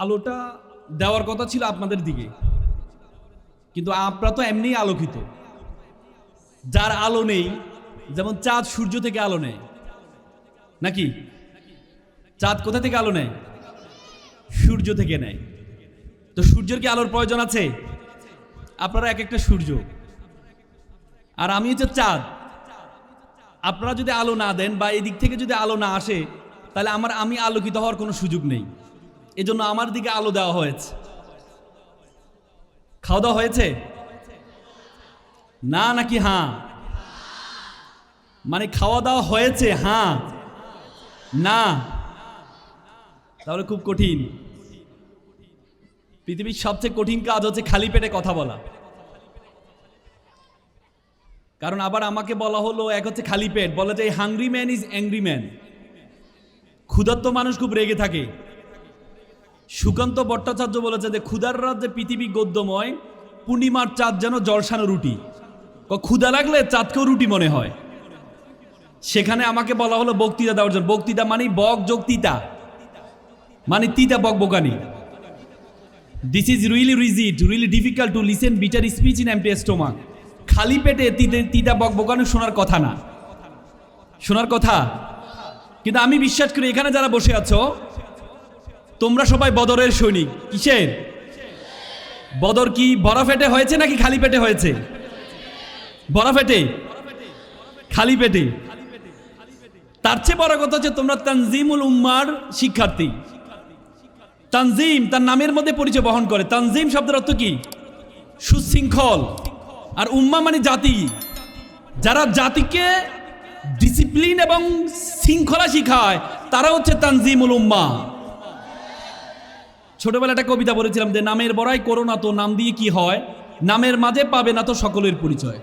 আলোটা দেওয়ার কথা ছিল আপনাদের দিকে। কিন্তু আপনারা তো এমনিই আলোকিত। যার আলো নেই, যেমন চাঁদ সূর্য থেকে আলো নেয়। নাকি? চাঁদ কোথা থেকে আলো নেয়? সূর্য থেকে নেয়। তো সূর্যের কি আলোর প্রয়োজন আছে? আপনারা এক একটা সূর্য। আর আমি হচ্ছে চাঁদ। আপনারা যদি আলো না দেন বা এই দিক থেকে যদি আলো না আসে, তাহলে আমার আমি আলোকিত হওয়ার কোনো সুযোগ নেই। এজন্য আমার দিকে আলো দেওয়া হয়েছে। খাওয়া দাওয়া হয়েছে? না নাকি হ্যাঁ? মানে খাওয়া দাওয়া হয়েছে হ্যাঁ। না। তাহলে খুব কঠিন। পৃথিবীর সবচেয়ে কঠিন কাজ হচ্ছে খালি পেটে কথা বলা। কারণ আবার আমাকে বলা হলো, এক হচ্ছে খালি পেট। বলা যায় hungry man is angry man ক্ষুধার্ত মানুষ খুব রেগে থাকে। সুকান্ত ভট্টাচার্য বলেছে যে, ক্ষুধার রাজ্যে পৃথিবী গদ্যময়, পূর্ণিমার চাঁদ যেন জলসানো রুটি। ক- ক্ষুধা লাগলে চাঁদকেও রুটি মনে হয়। সেখানে আমাকে বলা হলো বক্তৃতা দেওয়ার জন্য। বক্তৃতা মানে বক যোগ তিতা। মানে তিতা বক বকানি। This is really rigid really difficult to listen bitter speech in empty stomach খালি পেটে তিতা বক বকানি শোনার কথা না। শোনার কথা? কিন্তু আমি বিশ্বাস করি, এখানে যারা বসে আছো তোমরা সবাই বদরের সৈনিক। কিসের? বদর কি বড় ফেটে হয়েছে নাকি খালি পেটে হয়েছে? বড় ফেটে? খালি পেটে। তার চেয়ে বড় কথা হচ্ছে তোমরা তানজিমুল উম্মার শিক্ষার্থী। তানজিম তার নামের মধ্যে পরিচয় বহন করে। তানজিম শব্দের অর্থ কি? সুশৃঙ্খল। আর উম্মা মানে জাতি। যারা জাতিকে ডিসিপ্লিন এবং শৃঙ্খলা শিখায়, তারা হচ্ছে তানজিমুল উম্মা। ছোটবেলা একটা কবিতা বলেছিলাম যে, নামের বড়াই করো না তো, নাম দিয়ে কি হয়? নামের মাঝে পাবে না তো সকলের পরিচয়।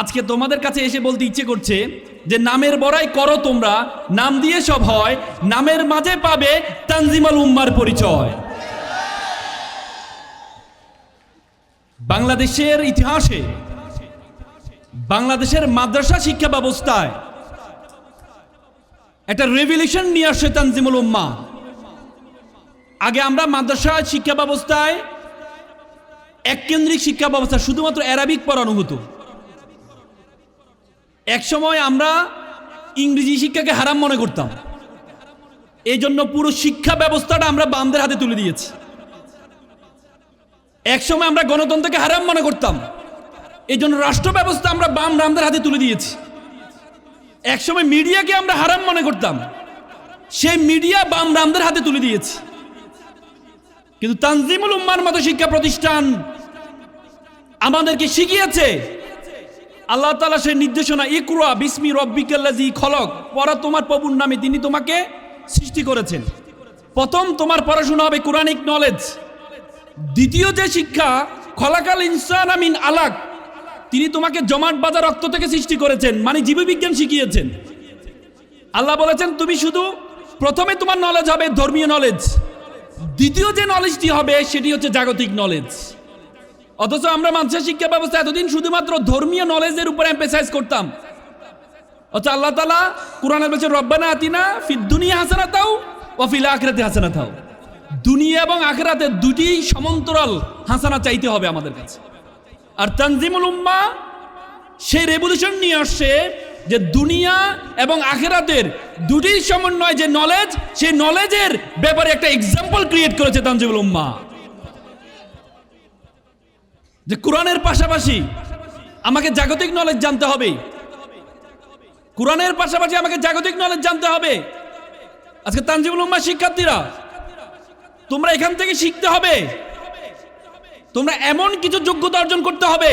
আজকে তোমাদের কাছে এসে বলতে ইচ্ছে করছে যে, নামের বড়াই করো তোমরা, নাম দিয়ে সব হয়, নামের মাঝে পাবে তানজিমাল উম্মার পরিচয়। বাংলাদেশের ইতিহাসে, বাংলাদেশের মাদ্রাসা শিক্ষা ব্যবস্থায় একটা রেভলিউশন নিয়ে আসছে তানজিমুল উম্মা। আগে আমরা মাদ্রাসা শিক্ষা ব্যবস্থায় এক কেন্দ্রিক শিক্ষা ব্যবস্থা, শুধুমাত্র অ্যারাবিক পড়ানো হতো। এক সময় আমরা ইংরেজি শিক্ষাকে হারাম মনে করতাম। এই জন্য পুরো শিক্ষা ব্যবস্থাটা আমরা বামদের হাতে তুলে দিয়েছি। এক সময় আমরা গণতন্ত্রকে হারাম মনে করতাম। এই জন্য রাষ্ট্র ব্যবস্থা আমরা বাম রামদের হাতে তুলে দিয়েছি। এক সময় মিডিয়াকে আমরা হারাম মনে করতাম। সেই মিডিয়া বাম রামদের হাতে তুলে দিয়েছি। কিন্তু তানজিমুল উম্মার মতো শিক্ষা প্রতিষ্ঠান আমাদেরকে শিখিয়েছে, আল্লাহ তালা সেই নির্দেশনা, ইকরা বিসমি রব্বিকাল্লাজি খলক, পড়া তোমার প্রভুর নামে, তিনি তোমাকে সৃষ্টি করেছেন। প্রথম তোমার পড়াশোনা হবে কোরআনিক নলেজ। দ্বিতীয় যে শিক্ষা, খলাকাল ইনসান আমিন আলাক, তিনি তোমাকে জমাট বাঁধা রক্ত থেকে সৃষ্টি করেছেন মানে জীববিজ্ঞান শিখিয়েছেন। আল্লাহ বলেছেন, তুমি শুধু প্রথমে তোমার নলেজ হবে ধর্মীয় নলেজ। দ্বিতীয় যে নলেজটি হবে, সেটি হচ্ছে জাগতিক নলেজ অথচ আমরা মানুষের শিক্ষা ব্যবস্থা এতদিন শুধুমাত্র ধর্মীয় নলেজের উপর এম্পেসাইজ করতাম। অথচ আল্লাহ তালা কোরআনের বলছে, রব্বানা আতিনা দুনিয়া হাসানা তাও ও ফিল আখরাতে হাসানা তাও দুনিয়া এবং আখরাতে দুটি সমান্তরাল হাসানা চাইতে হবে আমাদের কাছে। আর তানজিমুল উম্মা সেই রেভলিউশন নিয়ে আসছে যে দুনিয়া এবং আখেরাতের দুটির সমন্বয়, যে নলেজ সেই নলেজের ব্যাপারে একটা এক্সাম্পল ক্রিয়েট করেছে তানজিমুল উম্মা। যে কোরআনের পাশাপাশি আমাকে জাগতিক নলেজ জানতে হবে। কোরআনের পাশাপাশি আমাকে জাগতিক নলেজ জানতে হবে। আজকে তানজিমুল উম্মা শিক্ষার্থীরা, তোমরা এখান থেকে শিখতে হবে। তোমরা এমন কিছু যোগ্যতা অর্জন করতে হবে।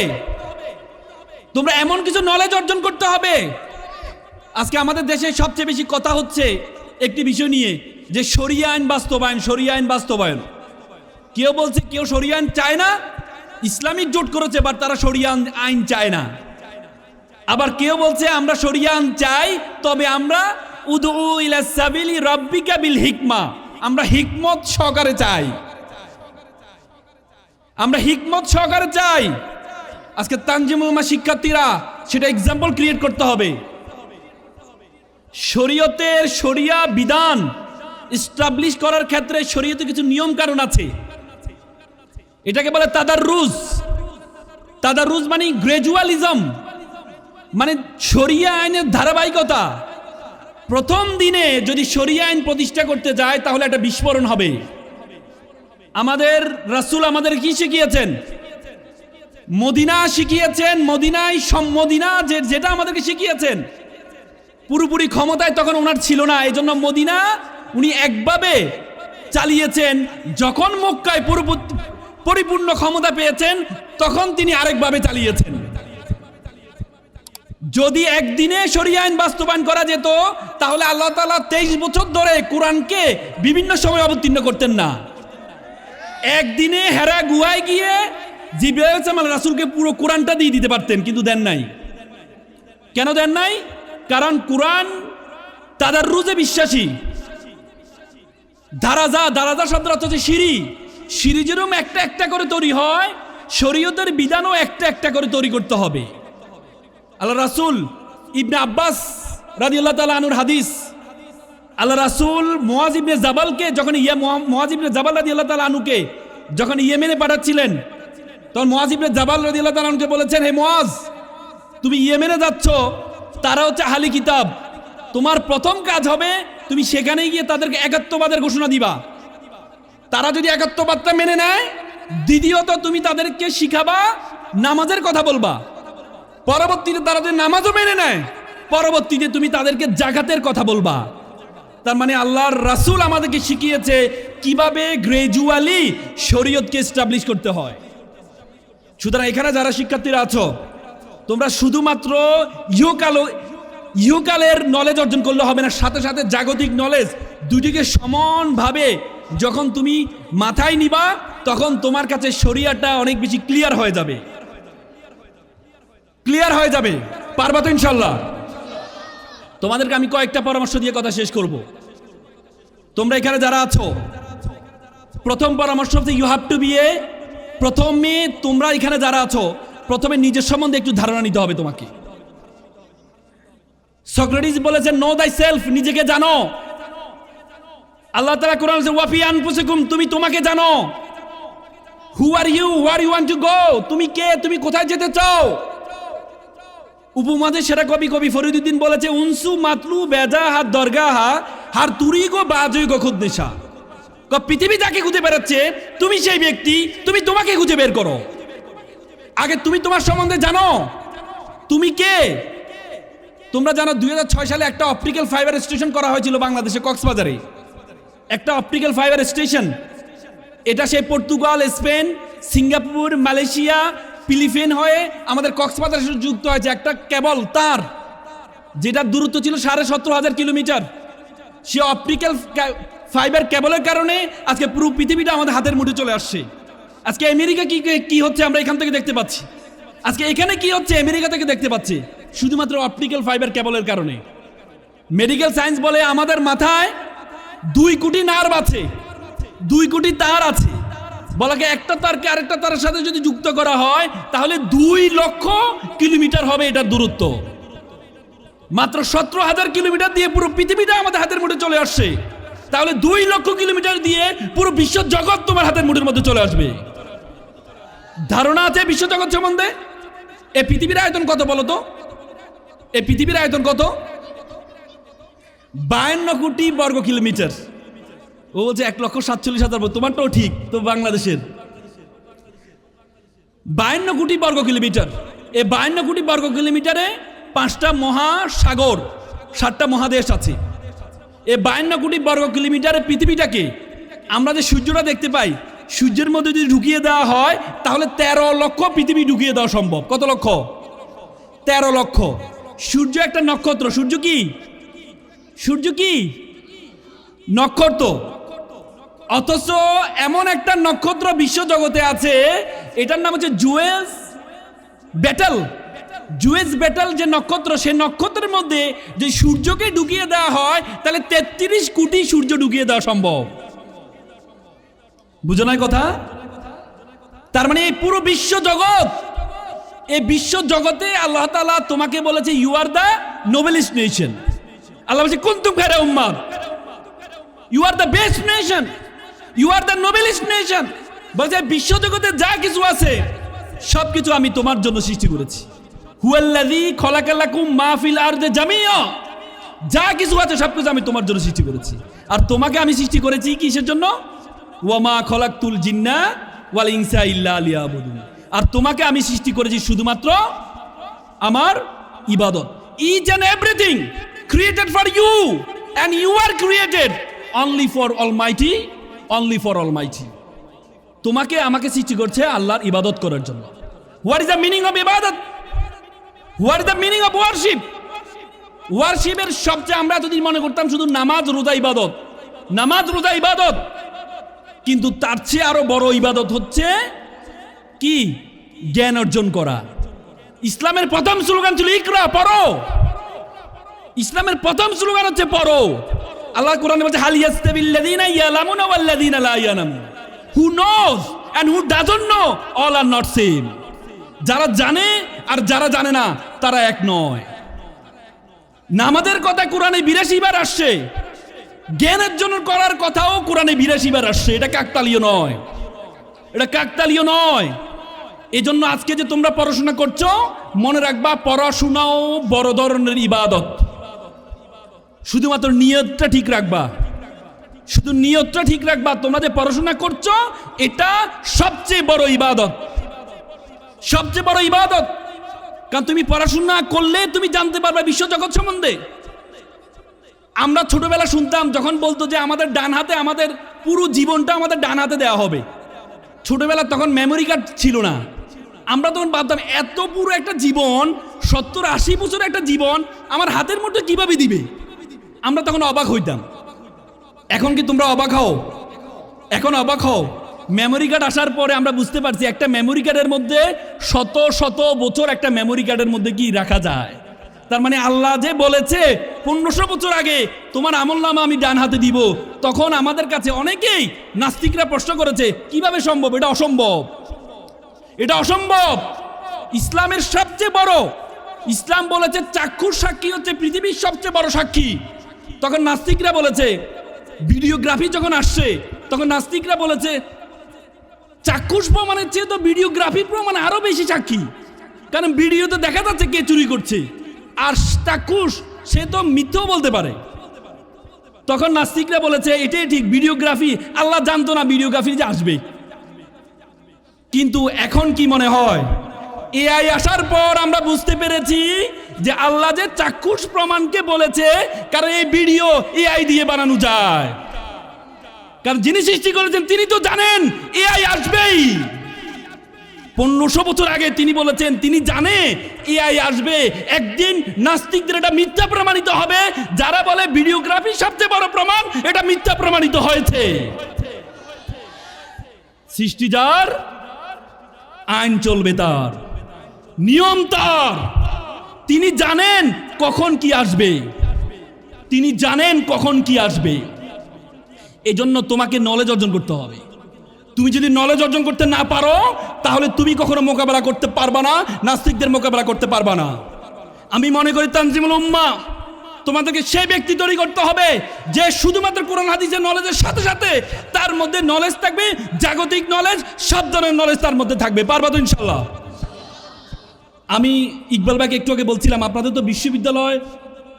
তোমরা এমন কিছু নলেজ অর্জন করতে হবে। আজকে আমাদের দেশে সবচেয়ে বেশি কথা হচ্ছে একটি বিষয় নিয়ে, যে সরিয়া আইন বাস্তবায়ন, সরিয়া আইন বাস্তবায়ন। কেউ বলছে, কেউ সরিয়া আইন চায় না, ইসলামিক জোট করেছে বাট তারা সরিয়া আইন- চায় না। আবার কেউ বলছে, আমরা সরিয়া আইন চাই, তবে আমরা উদু বিল হিকমা। আমরা হিকমত সহকারে চাই। আমরা হিকমত সহকারে চাই। আজকে তানজিমুল উম্মাহ শিক্ষার্থীরা সেটা এক্সাম্পল ক্রিয়েট করতে হবে। শরীয়তের শরিয়া বিধান স্টাবলিশ করার ক্ষেত্রে শরীয়তে কিছু নিয়ম কারণ আছে। এটাকে বলে তাদার রুজ তাদার রুজ মানে গ্রাজুয়ালিজম মানে শরিয়া আইনের ধারাবাহিকতা। প্রথম দিনে যদি শরিয়া আইন প্রতিষ্ঠা করতে যায়, তাহলে একটা বিস্ফোরণ হবে। আমাদের রাসূল আমাদের কি শিখিয়েছেন? মদিনা শিখিয়েছেন, মদিনায় মদিনা যে, যেটা আমাদেরকে শিখিয়েছেন। পুরোপুরি ক্ষমতায় তখন ওনার ছিল না এই জন্য মদিনা উনি একভাবে চালিয়েছেন। যখন মক্কায় পুরোপুরি পরিপূর্ণ ক্ষমতা পেয়েছেন, তখন তিনি আরেকভাবে চালিয়েছেন। যদি একদিনে শরিয়া আইন বাস্তবায়ন করা যেত, তাহলে আল্লাহ তাআলা তেইশ বছর ধরে কোরআনকে বিভিন্ন সময় অবতীর্ণ করতেন না। একদিনে হেরা গুহায় গিয়ে জিব্রাইল সামাল রাসূলকে পুরো কোরআনটা দিয়ে দিতে পারতেন, কিন্তু দেন নাই। কেন দেন নাই? কারণ কোরআন তাদের রুজে বিশ্বাসী। দারাজা দারাজা শব্দ অর্থ হচ্ছে সিঁড়ি। সিঁড়ি যেরকম একটা একটা করে তৈরি হয়, শরীয়তের বিধানও একটা একটা করে তৈরি করতে হবে। আল্লাহ রাসূল ইবনে আব্বাস রাদিয়াল্লাহু তাআলা আনুর হাদিস, আল্লাহ রাসূল মুয়াজ ইবনে জাবালকে যখন ইয়া মুয়া- মুয়াজ ইবনে জাবাল রাদিয়াল্লাহু তাআলা আনুকে যখন ইয়েমেনে পাঠাচ্ছিলেন তখন মুয়াজ ইবনে জাবাল রাদিয়াল্লাহু তাআলা আনুকে বলেছেন, হে মুয়াজ তুমি ইয়েমেনে যাচ্ছ, তারা হচ্ছে আহলি কিতাব। তোমার প্রথম কাজ হবে তুমি সেখানে গিয়ে তাদেরকে একাত্মবাদের ঘোষণা দিবা। তারা যদি একাত্মবাদটা মেনে নেয়, দ্বিতীয়ত তুমি তাদেরকে শিখাবা, নামাজের কথা বলবা। পরবর্তীতে তারা যদি নামাজও মেনে নেয়, পরবর্তীতে তুমি তাদেরকে জাগাতের কথা বলবা। তার মানে আল্লাহর রাসূল আমাদেরকে শিখিয়েছে কীভাবে গ্রাজুয়ালি শরীয়তকে এস্টাবলিশ করতে হয়। সুতরাং এখানে যারা শিক্ষার্থীরা আছো, তোমরা শুধুমাত্র ইহকাল ইহকালের নলেজ অর্জন করলে হবে না, সাথে সাথে জাগতিক নলেজ দুটিকে সমানভাবে যখন তুমি মাথায় নিবা, তখন তোমার কাছে শরিয়াটা অনেক বেশি ক্লিয়ার হয়ে যাবে। ক্লিয়ার হয়ে যাবে। পারবা তো ইনশাল্লাহ? তোমাদেরকে আমি কয়েকটা পরামর্শ দিয়ে কথা শেষ করব। তোমরা এখানে যারা আছো, প্রথম পরামর্শ হচ্ছে you have to be a প্রথমে তোমরা এখানে যারা আছো, প্রথমে নিজের সম্বন্ধে একটু ধারণা নিতে হবে তোমাকে। সক্রেটিস বলেছেন নো দাই সেলফ নিজেকে জানো। আল্লাহ তাআলা কোরআন বলেছে ওয়াফি আনফুসিকুম, তুমি তোমাকে জানো। Who are you where you want to go তুমি কে? তুমি কোথায় যেতে চাও? উপমাদের সেরা কবি কবি ফরিদুদ্দিন বলেছে, উনসু মাতলু বেজা হাত দরগাহা, হার তুরি গো বাজই গো খুদ্দেশা পৃথিবী যাকে খুঁজে বেড়াচ্ছে, তুমি সেই ব্যক্তি, তুমি তোমাকে খুঁজে বের করো। আগে তুমি তোমার সম্বন্ধে জানো। তুমি কে? তোমরা জানো দু হাজার ছয় সালে একটা অপটিক্যাল ফাইবার স্টেশন করা হয়েছিল বাংলাদেশে, কক্সবাজারে। একটা অপটিক্যাল ফাইবার স্টেশন এটা সেই Portugal, Spain, Singapore, Malaysia, Philippine হয়ে আমাদের কক্সবাজার সাথে যুক্ত হয়েছে একটা কেবল, তার। যেটার দূরত্ব ছিল সাড়ে সতেরো হাজার কিলোমিটার। সে অপটিক্যাল ফাইবার কেবলের কারণে আজকে পুরো পৃথিবীটা আমাদের হাতের মুঠে চলে আসছে। আজকে আমেরিকা কি কি হচ্ছে আমরা এখান থেকে দেখতে পাচ্ছি। আজকে এখানে কি হচ্ছে আমেরিকা থেকে দেখতে পাচ্ছি। শুধুমাত্র অপটিক্যাল ফাইবার কেবলের কারণে। মেডিকেল সায়েন্স বলে আমাদের মাথায় দুই কোটি নার্ভ আছে। দুই কোটি তার আছে। বলাকে একটা তারকে আরেকটা তারের সাথে যদি যুক্ত করা হয়, তাহলে দুই লক্ষ কিলোমিটার হবে এটার দূরত্ব। মাত্র সতেরো হাজার কিলোমিটার দিয়ে পুরো পৃথিবীটা আমাদের হাতের মুঠে চলে আসছে। তাহলে দুই লক্ষ কিলোমিটার দিয়ে পুরো বিশ্ব জগৎ তোমার হাতের মুঠের মধ্যে চলে আসবে। ধারণা আছে বিশ্ব জগৎ সম্বন্ধে? এ পৃথিবীর আয়তন কত বলো তো? এ পৃথিবীর আয়তন কত? বায়ান্ন কোটি বর্গ কিলোমিটার। ও বলছে এক লক্ষ সাতচল্লিশ হাজার। তোমারটাও ঠিক, তো বাংলাদেশের। বায়ান্ন কোটি বর্গ কিলোমিটার। এ বায়ান্ন কোটি বর্গ কিলোমিটারে পাঁচটা মহাসাগর, সাতটা মহাদেশ আছে। এ বায়ান্ন কোটি বর্গ কিলোমিটারে পৃথিবীটাকে আমরা যে সূর্যটা দেখতে পাই, সূর্যের মধ্যে যদি ঢুকিয়ে দেওয়া হয়, তাহলে তেরো লক্ষ পৃথিবী ঢুকিয়ে দেওয়া সম্ভব। কত লক্ষ? তেরো লক্ষ। সূর্য একটা নক্ষত্র। সূর্য কি? সূর্য কি? নক্ষত্র। অথচ এমন একটা নক্ষত্র বিশ্বজগতে আছে, এটার নাম হচ্ছে জুয়েস ব্যাটেল। জুয়েস ব্যাটেল যে নক্ষত্র সে নক্ষত্রের মধ্যে যে সূর্যকে ঢুকিয়ে দেওয়া হয়, তাহলে তেত্রিশ কোটি সূর্য ঢুকিয়ে দেওয়া সম্ভব। বুঝো নাই কথা? তার মানে এই পুরো বিশ্ব জগৎ, এই বিশ্ব জগতে আল্লাহ তালা তোমাকে বলেছে you are the noblest nation আল্লাহ বলছে কোন কুন্তুম খায়রা উম্মাদ? You are the best nation you are the noblest nation বলছে, বিশ্ব জগতে যা কিছু আছে সব কিছু আমি তোমার জন্য সৃষ্টি করেছি। হুয়াল্লাযী খলাকালাকুম মা ফিল আরদি যা কিছু আছে সব কিছু আমি তোমার জন্য সৃষ্টি করেছি। আর তোমাকে আমি সৃষ্টি করেছি কিসের জন্য? ওয়ামা খলাকতুল জিন্না ওয়াল ইনসা ইল্লা লিয়াবুদুন। আর তোমাকে আমি সৃষ্টি করেছি শুধুমাত্র আমার ইবাদত। Each and everything created for you and you are created only for almighty only for almighty তোমাকে আমাকে সৃষ্টি করছে আল্লাহর ইবাদত করার জন্য। What is the meaning of ইবাদত what is the meaning of worship ওয়ার্শিপের সবচেয়ে আমরা যদি মনে করতাম শুধু নামাজ, রোজা, ইবাদত। নামাজ, রোজা, ইবাদত। কিন্তু তার চেয়ে আরও বড় ইবাদত হচ্ছে কি? জ্ঞান অর্জন করা। ইসলামের প্রথম স্লোগান ছিল ইকরা, পড়ো। ইসলামের প্রথম স্লোগান হচ্ছে পড়ো। আল্লাহ কোরআনে বলছে, হাল ইয়াস্তাবিল্লাযিনা ইয়ালামুনা ওয়াল্লাযিনা লা ইয়ালামুন who knows and who doesn't know all are not same যারা জানে আর যারা জানে না তারা এক নয়। নামাজের কথা কোরআনে বিরাশি বার আসছে। জ্ঞানের জন্য করার কথাও কোরআনে বিরাশি বার আসছে। এটা কাকতালীয় নয়। এটা কাকতালীয় নয়। এই জন্য আজকে যে তোমরা পড়াশোনা করছ, মনে রাখবা, পড়াশোনাও বড় ধরনের ইবাদত। শুধুমাত্র নিয়তটা ঠিক রাখবা। শুধু নিয়তটা ঠিক রাখবা, তোমরা যে পড়াশোনা করছ, এটা সবচেয়ে বড় ইবাদত। সবচেয়ে বড় ইবাদত। কারণ তুমি পড়াশোনা করলে তুমি জানতে পারবে বিশ্বজগৎ সম্বন্ধে। আমরা ছোটবেলা শুনতাম, যখন বলতো যে আমাদের ডান হাতে আমাদের পুরো জীবনটা আমাদের ডান হাতে দেওয়া হবে। ছোটবেলা তখন মেমোরি কার্ড ছিল না। আমরা তখন ভাবতাম, এত পুরো একটা জীবন, সত্তর আশি বছর একটা জীবন, আমার হাতের মধ্যে কীভাবে দিবে? আমরা তখন অবাক হইতাম। এখন কি তোমরা অবাক হও? এখন অবাক হও? মেমোরি কার্ড আসার পরে আমরা বুঝতে পারছি একটা মেমোরি কার্ডের মধ্যে শত শত বছর একটা মেমোরি কার্ডের মধ্যে কি রাখা যায়। তার মানে আল্লাহ যে বলেছে, পনেরোশো বছর আগে তোমার আমল নামা আমি ডান হাতে দিব। তখন আমাদের কাছে অনেকেই নাস্তিকরা প্রশ্ন করেছে, কীভাবে সম্ভব? এটা অসম্ভব। এটা অসম্ভব। ইসলামের সবচেয়ে বড়, ইসলাম বলেছে চাক্ষুর সাক্ষী হচ্ছে পৃথিবীর সবচেয়ে বড় সাক্ষী। তখন নাস্তিকরা বলেছে, ভিডিওগ্রাফি যখন আসছে, তখন নাস্তিকরা বলেছে চাক্ষুষ প্রমাণের চেয়ে তো ভিডিওগ্রাফির প্রমাণ আরও বেশি সাক্ষী। কারণ ভিডিওতে দেখা যাচ্ছে কে চুরি করছে। আর চাক্ষুষ, সে তো মিথ্যেও বলতে পারে। তখন নাস্তিকরা বলেছে, এটাই ঠিক, ভিডিওগ্রাফি, আল্লাহ জানতো না ভিডিওগ্রাফি যে আসবে। কিন্তু এখন কি মনে হয়? এআই আসার পর আমরা বুঝতে পেরেছি যে আল্লাহ যে চাক্ষুষ প্রমাণকে বলেছে, কারণ এই ভিডিও এআই দিয়ে বানানো যায়। কারণ যিনি সৃষ্টি করেছেন, তিনি তো জানেন, এআই আসবেই। পনেরোশো বছর আগে তিনি বলেছেন, তিনি জানে, এআই আসবে। একদিন নাস্তিকদের এটা মিথ্যা প্রমাণিত হবে। যারা বলে ভিডিওগ্রাফি সবচেয়ে বড় প্রমাণ, এটা মিথ্যা প্রমাণিত হয়েছে। সৃষ্টি যার, আইন চলবে তার। নিয়ম তার। তিনি জানেন কখন কি আসবে। তিনি জানেন কখন কি আসবে। এজন্য তোমাকে নলেজ অর্জন করতে হবে। তুমি যদি নলেজ অর্জন করতে না পারো, তাহলে তুমি কখনো মোকাবেলা করতে পারবা না, নাস্তিকদের মোকাবেলা করতে পারবা না। আমি মনে করি, তানজিমুল উম্মা, তোমাদেরকে সেই ব্যক্তি তৈরি করতে হবে যে শুধুমাত্র কোরআন, হাদিসের নলেজের সাথে সাথে তার মধ্যে নলেজ থাকবে, জাগতিক নলেজ সব ধরনের নলেজ তার মধ্যে থাকবে। পারবা তো ইনশাল্লাহ আমি ইকবাল ভাইকে একটু আগে বলছিলাম, আপনাদের তো বিশ্ববিদ্যালয়,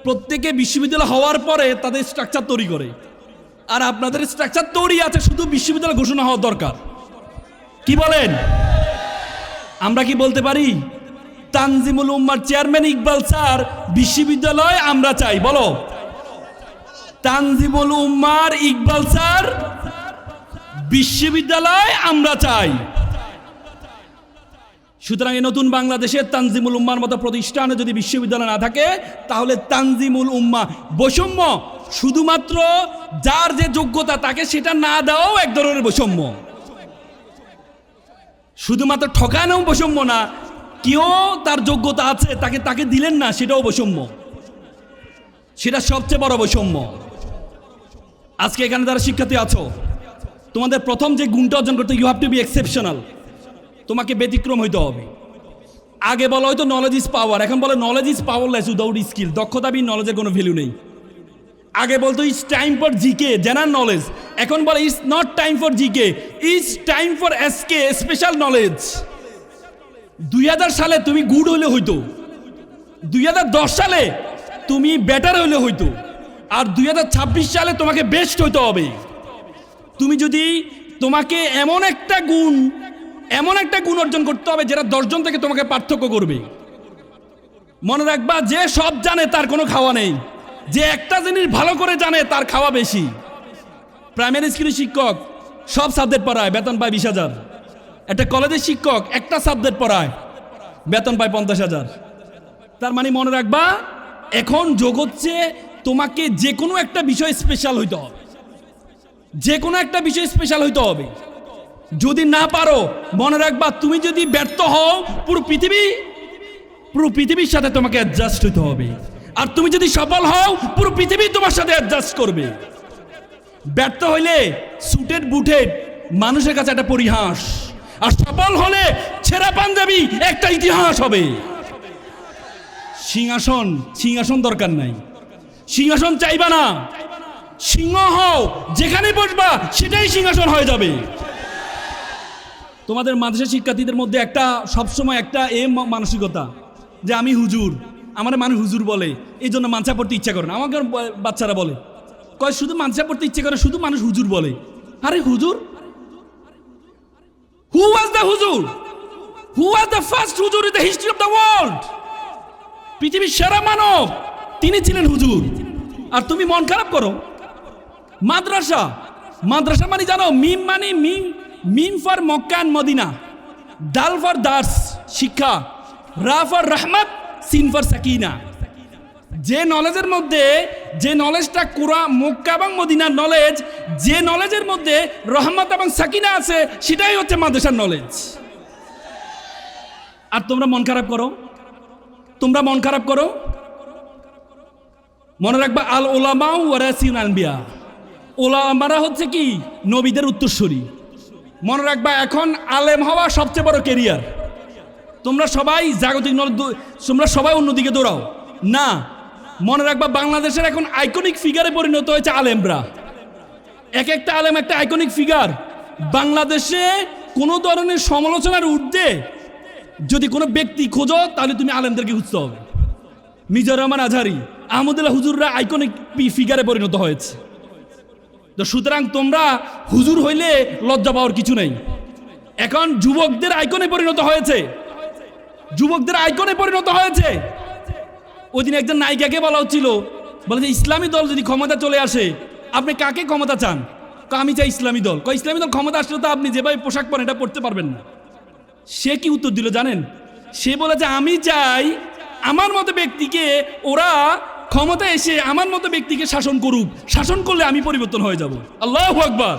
প্রত্যেকে বিশ্ববিদ্যালয় হওয়ার পরে তাদের স্ট্রাকচার তৈরি করে। আর আপনাদের স্ট্রাকচার তৈরি আছে, শুধু বিশ্ববিদ্যালয় ঘোষণা হওয়া দরকার। কি বলেন? আমরা কি বলতে পারি? তানজিমুল উম্মার চেয়ারম্যান ইকবাল স্যার, বিশ্ববিদ্যালয় আমরা চাই, বলো। তানজিমুল উম্মার ইকবাল স্যার, বিশ্ববিদ্যালয় আমরা চাই। সুতরাং এই নতুন বাংলাদেশের তানজিমুল উম্মার মতো প্রতিষ্ঠানে যদি বিশ্ববিদ্যালয় না থাকে, তাহলে তানজিমুল উম্মা বৈষম্য শুধুমাত্র যার যে যোগ্যতা তাকে সেটা না দেওয়াও এক ধরনের বৈষম্য। শুধুমাত্র ঠকানোও বৈষম্য না, কেউ তার যোগ্যতা আছে, তাকে তাকে দিলেন না, সেটাও বৈষম্য। সেটা সবচেয়ে বড় বৈষম্য। আজকে এখানে যারা শিক্ষার্থী আছো, তোমাদের প্রথম যে গুণটা অর্জন করতে you have to be exceptional তোমাকে ব্যতিক্রম হইতে হবে। আগে বলা হয়তো নলেজ ইজ পাওয়ার এখন বলে knowledge is powerless without skill দক্ষতা বি নলেজের কোনো ভ্যালু নেই। আগে বলতো it's time for GK general knowledge এখন বলে it's not time for GK it's time for SK special knowledge দুই হাজার সালে তুমি গুড হইলে হইতো। দুই হাজার দশ সালে তুমি বেটার হইলে হইতো। আর দুই হাজার ছাব্বিশ সালে তোমাকে বেস্ট হইতে হবে। তুমি যদি তোমাকে এমন একটা গুণ, এমন একটা গুণ অর্জন করতে হবে যেটা দশজন থেকে তোমাকে পার্থক্য করবে। মনে রাখবা, যে সব জানে তার কোনো খাওয়া নেই। যে একটা জিনিস ভালো করে জানে, তার খাওয়া বেশি। প্রাইমারি স্কুলের শিক্ষক, সব সাবজেক্ট পড়ায়, বেতন পায় বিশ হাজার। একটা কলেজের শিক্ষক, একটা সাবজেক্ট পড়ায়, বেতন পায় পঞ্চাশ হাজার। তার মানে মনে রাখবা, এখন যোগ হচ্ছে তোমাকে যে কোনো একটা বিষয় স্পেশাল হইতে হবে। যে কোনো একটা বিষয় স্পেশাল হইতে হবে। যদি না পারো, মনে রাখবা, তুমি যদি ব্যর্থ হও, পুরো পৃথিবী, পুরো পৃথিবীর সাথে তোমাকে অ্যাডজাস্ট হতে হবে। আর তুমি যদি সফল হও, পুরো পৃথিবী তোমার সাথে অ্যাডজাস্ট করবে। ব্যর্থ হইলে সুটেড বুটেড মানুষের কাছে একটা পরিহাস। আর সফল হলে ছেঁড়া পাঞ্জাবি একটা ইতিহাস হবে। সিংহাসন সিংহাসন দরকার নাই। সিংহাসন চাইবা না। সিংহ হও, যেখানে বসবা, সেটাই সিংহাসন হয়ে যাবে। তোমাদের মাদ্রাসা শিক্ষার্থীদের মধ্যে একটা সবসময় একটা এ মানসিকতা যে আমি হুজুর। আমার মানুষ হুজুর বলে এই জন্য মানসা পড়তে ইচ্ছা করে না। আমাকে বাচ্চারা বলে। কয়, শুধু মানসা পড়তে ইচ্ছে করে, শুধু মানুষ হুজুর বলে। আরে হুজুর? হু ওয়াজ দ্য হুজুর? হু ওয়াজ দ্য ফার্স্ট হুজুর in the history of the world পৃথিবীর সেরা মানব, তিনি ছিলেন হুজুর। আর তুমি মন খারাপ করো। মাদ্রাসা মাদ্রাসা মানে জানো, মিম মানে মিম মিম ফর মক্কা and মদিনা। দাল ফর দাস শিক্ষা। রা ফর রহমত সিন ফর সাকিনা। যে নলেজের মধ্যে, যে নলেজটা কুরা, মক্কা এবং মদিনার নলেজ যে নলেজের মধ্যে রহমত এবং সাকিনা আছে, সেটাই হচ্ছে মাদ্রাসার নলেজ আর তোমরা মন খারাপ করো? তোমরা মন খারাপ করো? মনে রাখবা, আল ওলামা ওয়ারাসিন আনবিয়া। ওলামারা হচ্ছে কি? নবীদের উত্তরসূরি। মনে রাখবা, এখন আলেম হওয়া সবচেয়ে বড় কেরিয়ার তোমরা সবাই জাগতিক নল তোমরা সবাই অন্যদিকে দৌড়াও। না, মনে রাখবা বাংলাদেশের এখন আইকনিক ফিগারে পরিণত হয়েছে আলেমরা। এক একটা আলেম একটা আইকনিক ফিগার বাংলাদেশে কোনো ধরনের সমালোচনার ঊর্ধ্বে যদি কোনো ব্যক্তি খোঁজো, তাহলে তুমি আলেমদেরকে খুঁজতে হবে। মিজর রহমান আজহারি, আহমদুল্লাহ হুজুররা আইকনিক ফিগারে পরিণত হয়েছে। তো সুতরাং তোমরা হুজুর হইলে লজ্জা পাওয়ার কিছু নেই। এখন যুবকদের আইকনে পরিণত হয়েছে। যুবকদের আইকনে পরিণত হয়েছে। ওই দিন একজন নায়িকাকে বলা হচ্ছিল, বলে যে, ইসলামী দল যদি ক্ষমতা চলে আসে, আপনি কাকে ক্ষমতা চান? আমি চাই ইসলামী দল। কয় ইসলামী দল ক্ষমতা আসলে তো আপনি যেভাবে পোশাক পরেন, এটা পড়তে পারবেন না। সে কি উত্তর দিল জানেন? সে বলেছে আমি চাই আমার মতো ব্যক্তিকে ওরা ক্ষমতা এসে আমার মতো ব্যক্তিকে শাসন করুক। শাসন করলে আমি পরিবর্তন হয়ে যাব। আল্লাহ আকবার।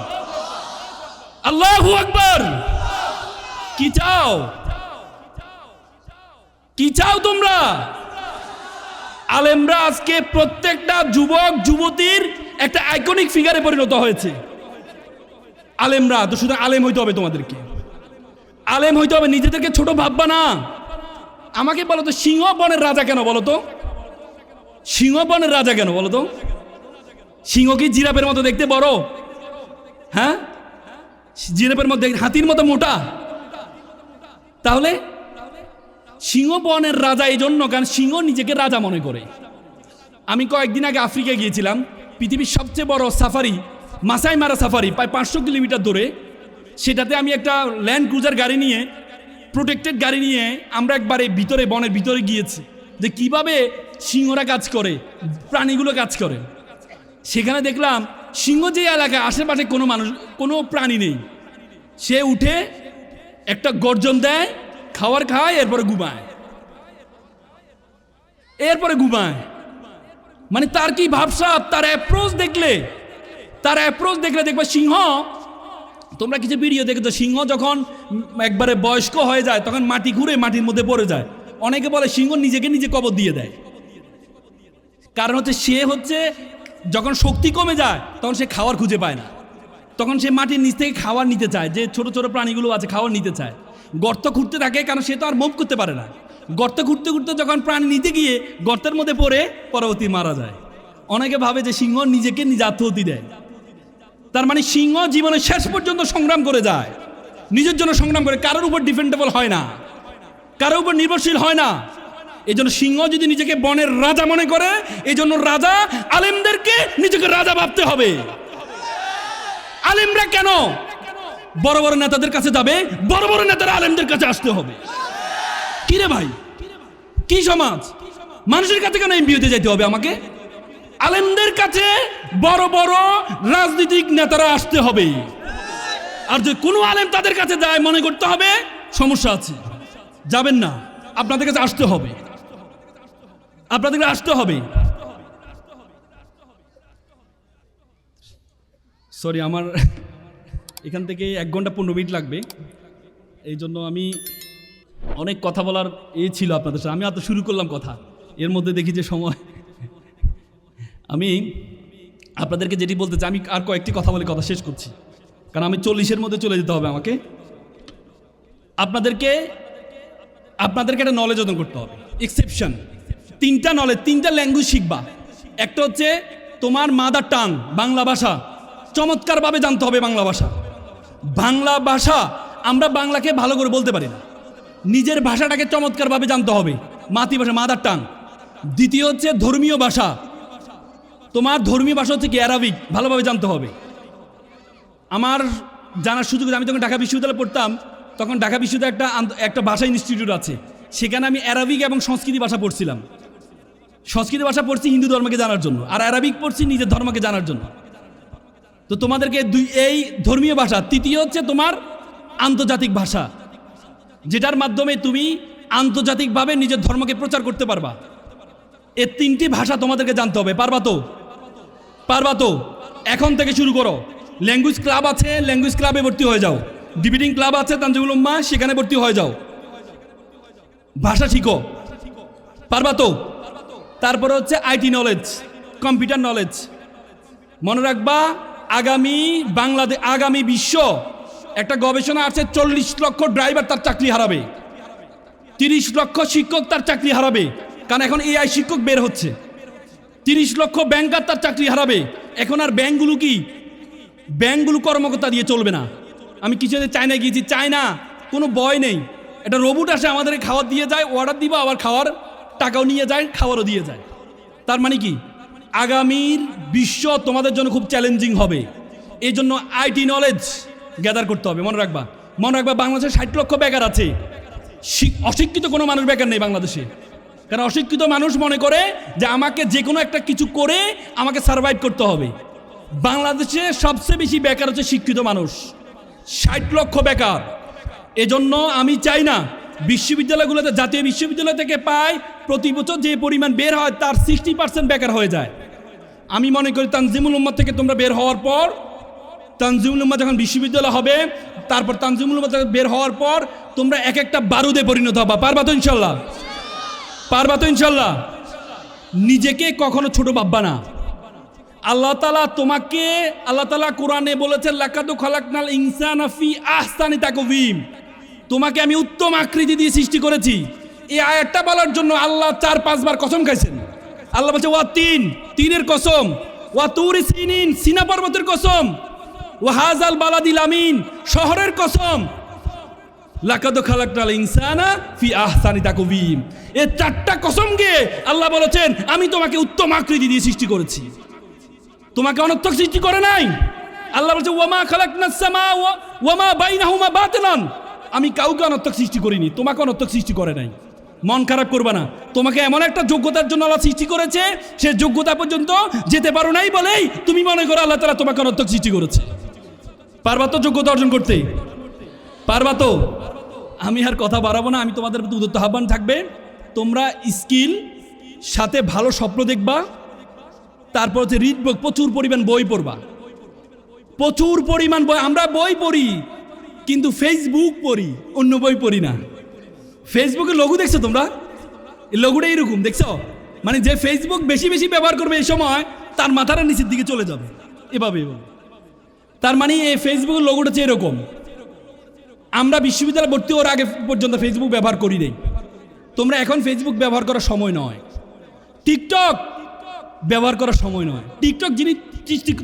আল্লাহ আকবার। কি চাও? কি চাও তোমরা? আলেমরা আজকে প্রত্যেকটা যুবক, যুবতীর একটা আইকনিক ফিগারে পরিণত হয়েছে। আলেমরা, তো শুধু আলেম হইতে হবে তোমাদেরকে। আলেম হইতে হবে, নিজেদেরকে ছোট ভাববা না। আমাকে বলো তো, সিংহ বনের রাজা কেন বলো তো? সিংহ বনের রাজা কেন বলো তো? সিংহ কি জিরাফের মতো দেখতে বড়? হ্যাঁ? জিরাফের মধ্যে হাতির মতো মোটা? তাহলে সিংহ বনের রাজা এই জন্য, কারণ সিংহ নিজেকে রাজা মনে করে। আমি কয়েকদিন আগে আফ্রিকায় গিয়েছিলাম। পৃথিবীর সবচেয়ে বড় সাফারি, মাসাই মারা সাফারি, প্রায় পাঁচশো কিলোমিটার দূরে। সেটাতে আমি একটা ল্যান্ড ক্রুজার গাড়ি নিয়ে, প্রোটেক্টেড গাড়ি নিয়ে আমরা একবারে ভিতরে, বনের ভিতরে গিয়েছি। যে কীভাবে সিংহরা কাজ করে, প্রাণীগুলো কাজ করে। সেখানে দেখলাম, সিংহ যে এলাকায়, আশেপাশে কোনো মানুষ, কোনো প্রাণী নেই। সে উঠে একটা গর্জন দেয় খাবার খায়, এরপরে ঘুমায়। এরপরে ঘুমায়। মানে তার কি ভাবসাব? তার অ্যাপ্রোচ দেখলে, তার অ্যাপ্রোচ দেখলে দেখবে সিংহ, তোমরা কিছু ভিডিও দেখেছ, সিংহ যখন একবারে বয়স্ক হয়ে যায়, তখন মাটি ঘুরে মাটির মধ্যে পড়ে যায়। অনেকে বলে সিংহ নিজেকে নিজে কবর দিয়ে দেয়। কারণ হচ্ছে সে হচ্ছে, যখন শক্তি কমে যায়, তখন সে খাবার খুঁজে পায় না। তখন সে মাটির নিচ থেকে খাবার নিতে চায়। যে ছোট ছোট প্রাণীগুলো আছে খাবার নিতে চায়। গর্ত খুঁড়তে থাকে কারণ সে তো আর মুভ করতে পারে না। গর্ত খুঁড়তে খুঁড়তে যখন প্রাণী নিতে গিয়ে গর্তের মধ্যে পড়ে, পরবর্তী মারা যায়। অনেকে ভাবে যে সিংহ নিজেকে নিজে আত্মহতি দেয়। তার মানে সিংহ জীবনের শেষ পর্যন্ত সংগ্রাম করে যায়। নিজের জন্য সংগ্রাম করে, কারোর উপর ডিপেন্ডেবল হয় না। কারোর উপর নির্ভরশীল হয় না। এই জন্য সিংহ যদি নিজেকে বনের রাজা মনে করে এই জন্য রাজা আলেমদেরকে নিজেকে রাজা ভাবতে হবে। আলেমরা কেন? বড় বড় নেতাদের কাছে যাবে, বড় বড় নেতারা আলেমদের কাছে আসতে হবে। কি রে ভাই? কি সমাজ? মানুষের কাছে কেন এমপি হতে যাইতে হবে আমাকে? আলেমদের কাছে বড় বড় রাজনৈতিক নেতারা আসতে হবে। আর যে কোনো আলেম তাদের কাছে যায়, মনে করতে হবে, সমস্যা আছে। যাবেন না। আপনাদের কাছে আসতে হবে। আপনাদের কাছে আসতে হবে। সরি আমার এখান থেকে এক ঘণ্টা পনেরো মিনিট লাগবে। এই জন্য আমি অনেক কথা বলার এ ছিল আপনাদের সাথে। আমি এত শুরু করলাম কথা। এর মধ্যে দেখি যে সময় আমি আপনাদেরকে যেটি বলতে চাই, আমি আর কয়েকটি কথা বলে কথা শেষ করছি। কারণ আমি চল্লিশের মধ্যে চলে যেতে হবে আমাকে। আপনাদেরকে আপনাদেরকে একটা নলেজ অর্জন করতে হবে। এক্সেপশন তিনটা নলেজ তিনটা ল্যাঙ্গুয়েজ শিখবা। একটা হচ্ছে তোমার মাদার টাং বাংলা ভাষা। চমৎকারভাবে জানতে হবে বাংলা ভাষা। বাংলা ভাষা আমরা বাংলাকে ভালো করে বলতে পারি না। নিজের ভাষাটাকে চমৎকারভাবে জানতে হবে। মাতৃভাষা মাদার টাং দ্বিতীয় হচ্ছে ধর্মীয় ভাষা। তোমার ধর্মীয় ভাষা হচ্ছে কি? অ্যারাবিক ভালোভাবে জানতে হবে। আমার জানার সুযোগ আমি যখন ঢাকা বিশ্ববিদ্যালয়ে পড়তাম, তখন ঢাকা বিশ্ববিদ্যালয়ে একটা একটা ভাষা ইনস্টিটিউট আছে। সেখানে আমি অ্যারাবিক এবং সংস্কৃতি ভাষা পড়ছিলাম। সংস্কৃত ভাষা পড়ছি হিন্দু ধর্মকে জানার জন্য। আর অ্যারাবিক পড়ছি নিজের ধর্মকে জানার জন্য। তো তোমাদেরকে দুই এই ধর্মীয় ভাষা, তৃতীয় হচ্ছে তোমার আন্তর্জাতিক ভাষা, যেটার মাধ্যমে তুমি আন্তর্জাতিকভাবে নিজের ধর্মকে প্রচার করতে পারবা। এ তিনটি ভাষা তোমাদেরকে জানতে হবে, পারবা তো? পারবা তো? এখন থেকে শুরু করো। ল্যাঙ্গুয়েজ ক্লাব আছে ল্যাঙ্গুয়েজ ক্লাবে ভর্তি হয়ে যাও। ডিবেটিং ক্লাব আছে তানজিমুল উম্মা, সেখানে ভর্তি হয়ে যাও। ভাষা শিখো। পারবা তো? তারপরে হচ্ছে আইটি নলেজ কম্পিউটার নলেজ মনে রাখবা আগামী বাংলাদেশ আগামী বিশ্ব একটা গবেষণা আছে চল্লিশ লক্ষ ড্রাইভার তার চাকরি হারাবে। তিরিশ লক্ষ শিক্ষক তার চাকরি হারাবে, কারণ এখন এআই শিক্ষক বের হচ্ছে। তিরিশ লক্ষ ব্যাংকার তার চাকরি হারাবে, এখন আর ব্যাংকগুলো কি? ব্যাংকগুলো কর্মকর্তা দিয়ে চলবে না। আমি কিছুতে চায়না গিয়েছি, চায়না, কোনো বয় নেই। একটা রোবট আসে, আমাদের খাবার দিয়ে যায় অর্ডার দিব, আবার খাওয়ার টাকাও নিয়ে যায় খাবারও দিয়ে যায়। তার মানে কি? আগামীর বিশ্ব তোমাদের জন্য খুব চ্যালেঞ্জিং হবে। এই জন্য আইটি নলেজ গ্যাদার করতে হবে, মনে রাখবা। মনে রাখবা বাংলাদেশে ষাট লক্ষ বেকার আছে। শিক- অশিক্ষিত কোনো মানুষ বেকার নেই বাংলাদেশে। কারণ অশিক্ষিত মানুষ মনে করে যে আমাকে যে কোনো একটা কিছু করে আমাকে সার্ভাইভ করতে হবে। বাংলাদেশে সবচেয়ে বেশি বেকার হচ্ছে শিক্ষিত মানুষ। ষাট লক্ষ বেকার। এজন্য আমি চাই না বিশ্ববিদ্যালয়গুলোতে, জাতীয় বিশ্ববিদ্যালয় থেকে পায় প্রতি বছর যে পরিমাণ বের হয় তার সিক্সটি পার্সেন্ট বেকার হয়ে যায়। আমি মনে করি তানজিমুল উম্মাদ থেকে তোমরা বের হওয়ার পর, তানজিমুল উম্মাদ যখন বিশ্ববিদ্যালয় হবে, তারপর তানজিমুল উম্মাদ থেকে বের হওয়ার পর, তোমরা এক একটা বারুদে পরিণত হবা। পারবা তো ইনশাল্লাহ? পারবা তো ইনশাল্লাহ? নিজেকে কখনো ছোট ভাববা না। আল্লাহ তালা তোমাকে, আল্লাহ তালা কোরআনে বলেছেন, লাকাদু খালাকনাল ইনসান ফি আহসানি তাকভিম তোমাকে আমি উত্তম আকৃতি দিয়ে সৃষ্টি করেছি। এই আয়াতটা বলার জন্য আল্লাহ চার, পাঁচবার কসম খাইছেন। আল্লাহ বলছে, ওয়া তিন, তিনের কসম। ওয়া তুর সিনিন, সিনা পর্বতের কসম। ওয়া হাজাল বালাদিল আমিন, শহরের কসম। লাকাদ খালাকনাল ইনসানা ফি আহসানি তাকভিম এই চারটা কসম গিয়ে আল্লাহ বলেছেন, আমি তোমাকে উত্তম আকৃতি দিয়ে সৃষ্টি করেছি। তোমাকে অনর্থক সৃষ্টি করে নাই। আল্লাহ বলছে ওয়ামা খালাকনাস ওয়ামা বাইনাহুমা বাতিলান আমি কাউকে অনর্থক সৃষ্টি করিনি, তোমাকে অনর্থক সৃষ্টি করে নাই। মন খারাপ করবে না। তোমাকে এমন একটা যোগ্যতার জন্য আল্লাহ সৃষ্টি করেছে, সে যোগ্যতা পর্যন্ত যেতে পারো নাই বলেই তুমি মনে করো আল্লাহ তালা তোমাকে অনর্থক সৃষ্টি করেছে। পারবা তো যোগ্যতা অর্জন করতে? পারবা তো? আমি আর কথা বাড়াবো না, আমি তোমাদের প্রতি উদ্যত আহ্বান থাকবে। তোমরা স্কিল, সাথে ভালো স্বপ্ন দেখবা, তারপর হচ্ছে রিড প্রচুর পরিমাণ বই পড়বা। প্রচুর পরিমাণ বই, আমরা বই পড়ি। কিন্তু ফেসবুক পড়ি, অন্য বই পড়ি না। ফেসবুকে লঘু দেখছ তোমরা? লঘুটা এইরকম দেখছ? মানে যে ফেসবুক বেশি বেশি ব্যবহার করবে এই সময়, তার মাথাটা নিচের দিকে চলে যাবে। এভাবে এভাবে। তার মানে এই ফেসবুকের লোগোটা হচ্ছে এরকম। আমরা বিশ্ববিদ্যালয়ে ভর্তি হওয়ার আগে পর্যন্ত ফেসবুক ব্যবহার করি নেই। তোমরা এখন ফেসবুক ব্যবহার করার সময় নয়। টিকটক ব্যবহার করার সময় নয়। টিকটক যিনি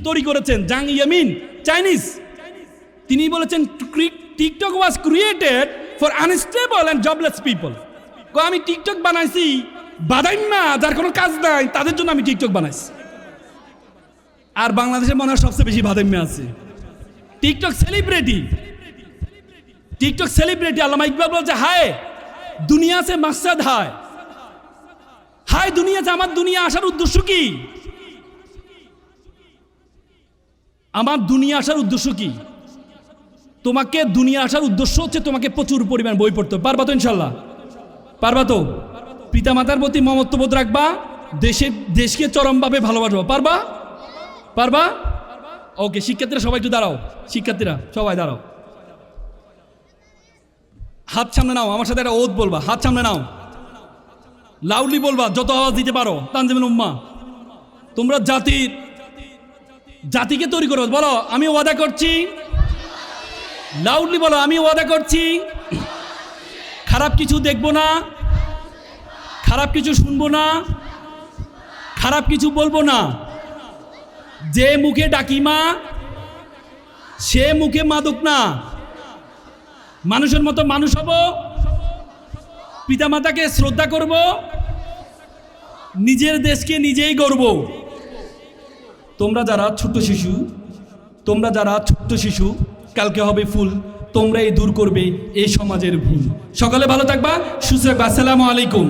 তৈরি করেছেন, জাং ইয়ামিন চাইনিজ তিনি বলেছেন TikTok was created for unstable and jobless people আমি টিকটক বানাইছি বাদাইম্মা যার কোনো কাজ নাই, তাদের জন্য আমি টিকটক বানাইছি। আর বাংলাদেশে মনে হয় সবচেয়ে বেশি বাদাইম্মা আছে। টিকটক সেলিব্রিটি টিকটক সেলিব্রিটি আল্লামা ইকবাল বলছে, হায়, দুনিয়া সে মাকসাদ, হায়। হায় দুনিয়াতে আমার দুনিয়া আসার উদ্দেশ্য কি? আমার দুনিয়া আসার উদ্দেশ্য কি? তোমাকে দুনিয়া আসার উদ্দেশ্য হচ্ছে তোমাকে প্রচুর পরিমাণ বই পড়তে পারবা তো ইনশাল্লাহ পারবা তো? পিতামাতার প্রতি মমত্ববোধ রাখবা, দেশের, দেশকে চরমভাবে ভালোবাসবা। পারবা? পারবা? ওকে, শিক্ষার্থীরা সবাই একটু দাঁড়াও। শিক্ষার্থীরা সবাই দাঁড়াও। হাত সামনে নাও, আমার সাথে একটা ওত বলবা। হাত সামনে নাও। লাউডলি বলবা, যত আওয়াজ দিতে পারো তানজিমিন উম্মা তোমরা জাতির, জাতিকে তৈরি করো। বলো, আমি ওয়াদা করছি লাউডলি বলো আমি ওয়াদা করছি। খারাপ কিছু দেখব না। খারাপ কিছু শুনব না। খারাপ কিছু বলব না। যে মুখে ডাকিমা সে মুখে মাদক না। মানুষের মতো মানুষ হব। পিতামাতাকে শ্রদ্ধা করব। নিজের দেশকে নিজেই গর্ব তোমরা যারা ছোট্ট শিশু, তোমরা যারা ছোট্ট শিশু কালকে হবে ফুল, তোমরাই দূর করবে এই সমাজের ভুল। সকালে ভালো থাকবা, সুস্থ আসসালামু আলাইকুম।